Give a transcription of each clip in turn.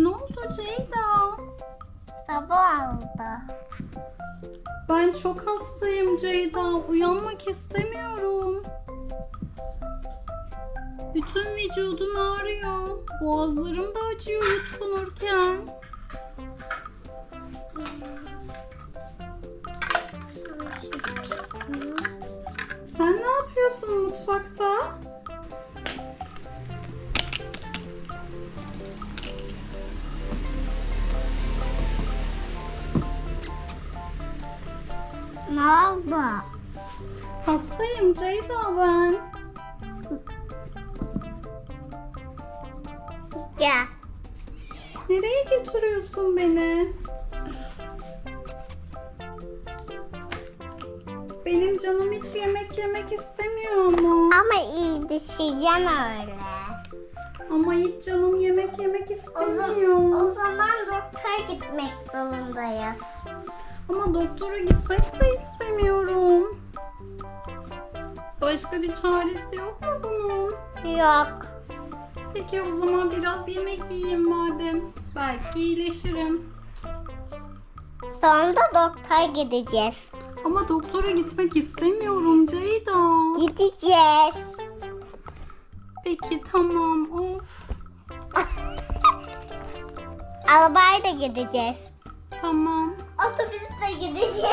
Ne oldu Ceyda? Sabah oldu. Ben çok hastayım Ceyda. Uyanmak istemiyorum. Bütün vücudum ağrıyor. Boğazlarım da acıyor yutkunurken. Ne oldu? Hastayım Ceyda ben. Gel. Nereye götürüyorsun beni? Benim canım hiç yemek yemek istemiyor ama. Ama iyi düşeceksin öyle. Ama hiç canım yemek yemek O, istemiyor. o zaman doktora gitmek zorundayız. Ama doktora gitmek de istemiyorum. Başka bir çaresi yok mu bunun? Yok. Peki o zaman biraz yemek yiyeyim madem. Belki iyileşirim. Sonra doktora gideceğiz. Ama doktora gitmek istemiyorum Ceyda. Gideceğiz. Peki tamam. Of. Arabayla gideceğiz. Tamam. Otobüsle gideceğiz.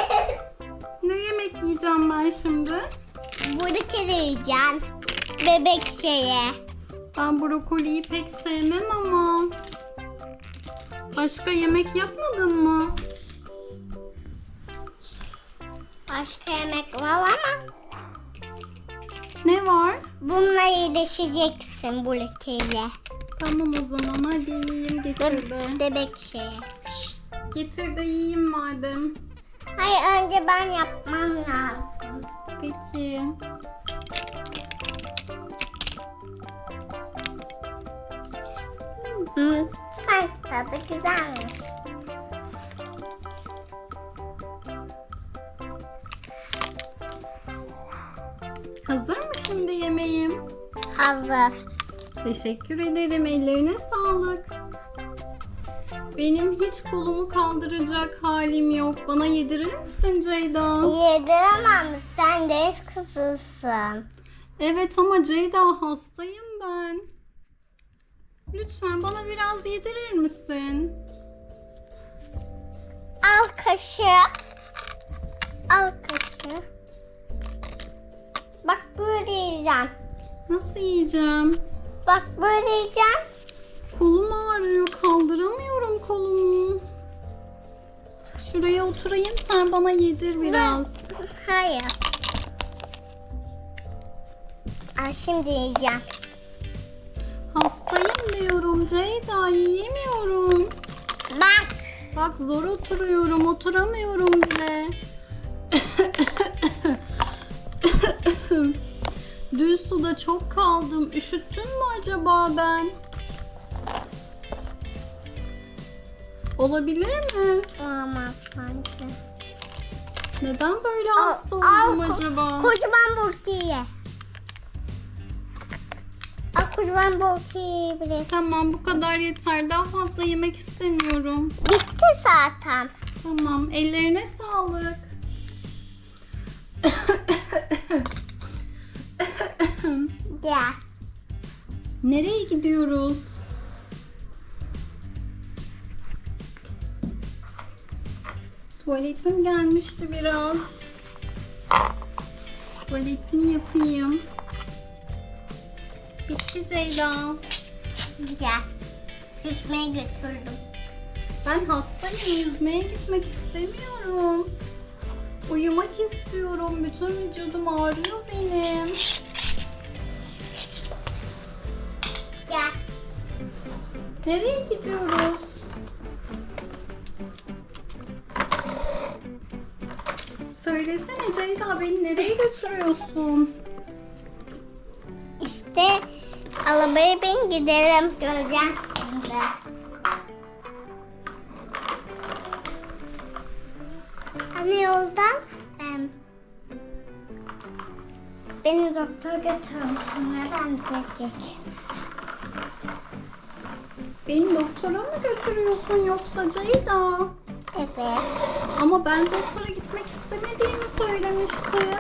Ne yemek yiyeceğim ben şimdi? Burada yiyeceksin. Bebek şeye. Ben brokoliyi pek sevmem ama. Başka yemek yapmadın mı? Başka yemek var ama Ne var? bununla iyileşeceksin lekeyle. Tamam o zaman hadi yiyeyim getir de. Bebek şeye. Getir de yiyeyim madem. Hayır önce ben yapmam lazım. Peki. Hı, sanki tadı güzelmiş. Hazır mı şimdi yemeğim? Hazır. Teşekkür ederim. Ellerine sağlık. Benim hiç kolumu kaldıracak halim yok. Bana yedirir misin Ceyda? Yediremem sen de kızılsın. Evet ama Ceyda hastayım ben. Lütfen bana biraz yedirir misin? Al kaşığı. Al kaşığı. Bak böyle yiyeceğim. Nasıl yiyeceğim? Bak böyle yiyeceğim. Sen bana yedir biraz. Hayır. Al şimdi yiyeceğim. Hastayım diyorum Ceyda yiyemiyorum. Bak. Bak zor oturuyorum oturamıyorum bile. Dün suda çok kaldım. Üşüttün mü acaba ben? Olabilir mi? Olmaz bence. Neden böyle Al, hasta al oldum ko- acaba? Kocaman burki ye. Al kocaman burki yiyebilirsin. Tamam bu kadar yeter. Daha fazla yemek istemiyorum. Bitti zaten. Tamam ellerine sağlık. Gel. Nereye gidiyoruz? Tuvaletim gelmişti biraz. Tuvaletimi yapayım. Bitti Ceyda. Gel. Yüzmeye götürdüm. Ben hastayım. Yüzmeye gitmek istemiyorum. Uyumak istiyorum. Bütün vücudum ağrıyor benim. Gel. Nereye gidiyoruz? Söylesene Ceyda beni nereye götürüyorsun? İşte arabaya bin giderim. Göreceğim şimdi. Hani yoldan em, beni doktor götürmüşsün. Neden gidecek? Beni doktora mı götürüyorsun yoksa Ceyda? Evet. Ama ben doktora gitmek istemediğimi söylemiştim.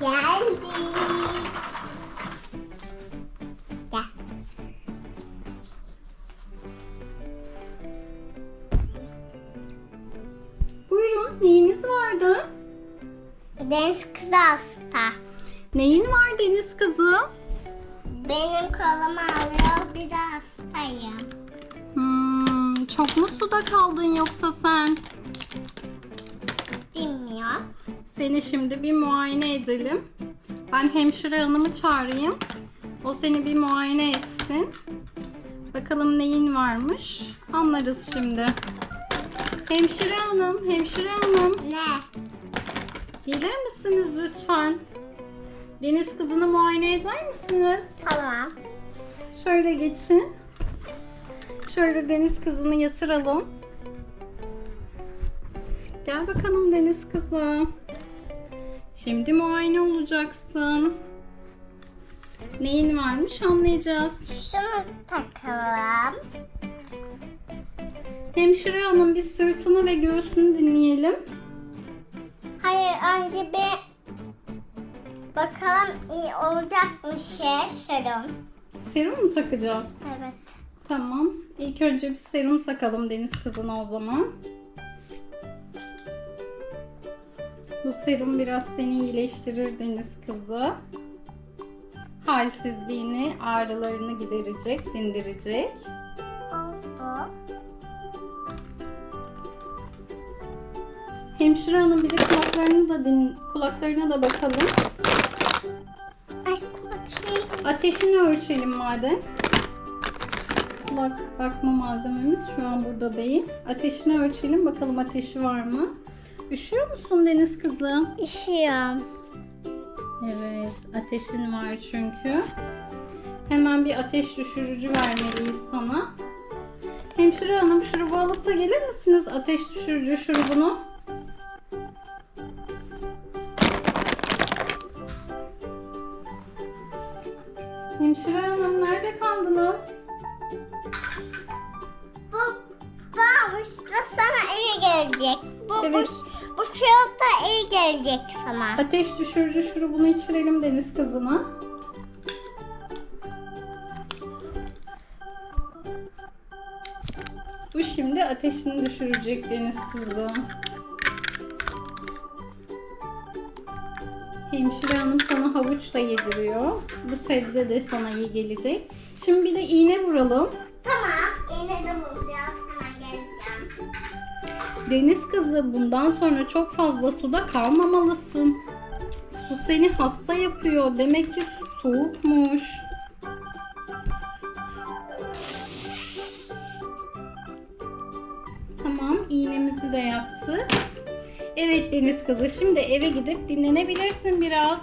Geldik. Gel. Buyurun neyiniz vardı? Deniz kızı hasta. Neyin var Deniz kızı? Benim kolumu alıyor bir de hastayım. Hmm, çok mu suda kaldın yoksa sen? Bilmiyorum. Seni şimdi bir muayene edelim. Ben hemşire hanımı çağırayım. O seni bir muayene etsin. Bakalım neyin varmış. Anlarız şimdi. Hemşire hanım, hemşire hanım. Ne? Gelir misiniz lütfen? Deniz kızını muayene eder misiniz? Tamam. Şöyle geçin. Şöyle deniz kızını yatıralım. Gel bakalım deniz kızı. Şimdi muayene olacaksın. Neyin varmış anlayacağız. Şunu takalım. Hemşire hanım bir sırtını ve göğsünü dinleyelim. Hayır önce bir bakalım iyi olacak mı şey serum. Serum mu takacağız? Evet. Tamam. İlk önce bir serum takalım deniz kızına o zaman. Bu serum biraz seni iyileştirir deniz kızı. Halsizliğini, ağrılarını giderecek, dindirecek. Oldu. Hemşire hanım bir de kulaklarını da din, kulaklarına da bakalım. Ay kulak şey. Ateşini ölçelim madem. Kulak bakma malzememiz şu an burada değil. Ateşini ölçelim bakalım ateşi var mı? Üşüyor musun deniz kızı? Üşüyorum. Evet, ateşin var çünkü. Hemen bir ateş düşürücü vermeliyiz sana. Hemşire hanım şurubu alıp da gelir misiniz? Ateş düşürücü şurubunu. Hemşire hanım nerede kaldınız? Bu bu işte sana iyi gelecek. Bu Evet. Bu bu şurada iyi gelecek sana. Ateş düşürücü şurubunu içirelim deniz kızına. Bu şimdi ateşini düşürecek deniz kızı. Hemşire hanım sana havuç da yediriyor. Bu sebze de sana iyi gelecek. Şimdi bir de iğne vuralım. Deniz kızı bundan sonra çok fazla suda kalmamalısın. Su seni hasta yapıyor. Demek ki su soğukmuş. Tamam, iğnemizi de yaptık. Evet Deniz kızı, şimdi eve gidip dinlenebilirsin biraz.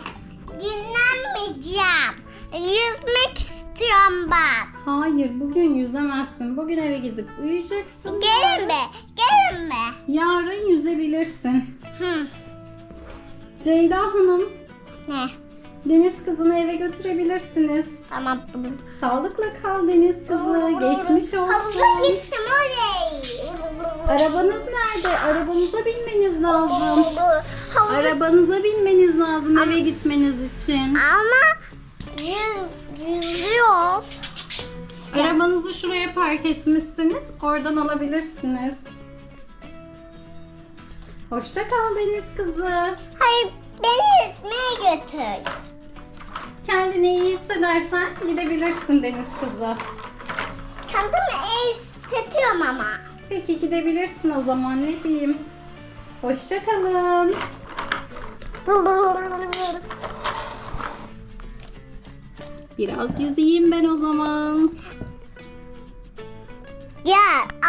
Dinlenmeyeceğim. Yüzmek istiyorum ben. Hayır, bugün yüzemezsin. Bugün eve gidip uyuyacaksın. Gelin be. Gelin be. Yarın yüzebilirsin. Hı. Ceyda Hanım, Ne? Deniz kızını eve götürebilirsiniz. Tamam. Sağlıkla kal Deniz kızı. Geçmiş olsun. Havuza gittim oraya. Arabanız nerede? Arabanıza binmeniz lazım. Havuz Arabanıza binmeniz lazım eve gitmeniz için. ama yüz, yüzüyor. Arabanızı şuraya park etmişsiniz. Oradan alabilirsiniz. Hoşça kal Deniz kızı. Hayır beni yüzmeye götür. Kendini iyi hissedersen gidebilirsin Deniz kızı. Kendimi iyi hissediyorum ama. Peki gidebilirsin o zaman ne diyeyim. Hoşça kalın. Biraz yüzeyim ben o zaman. Yeah.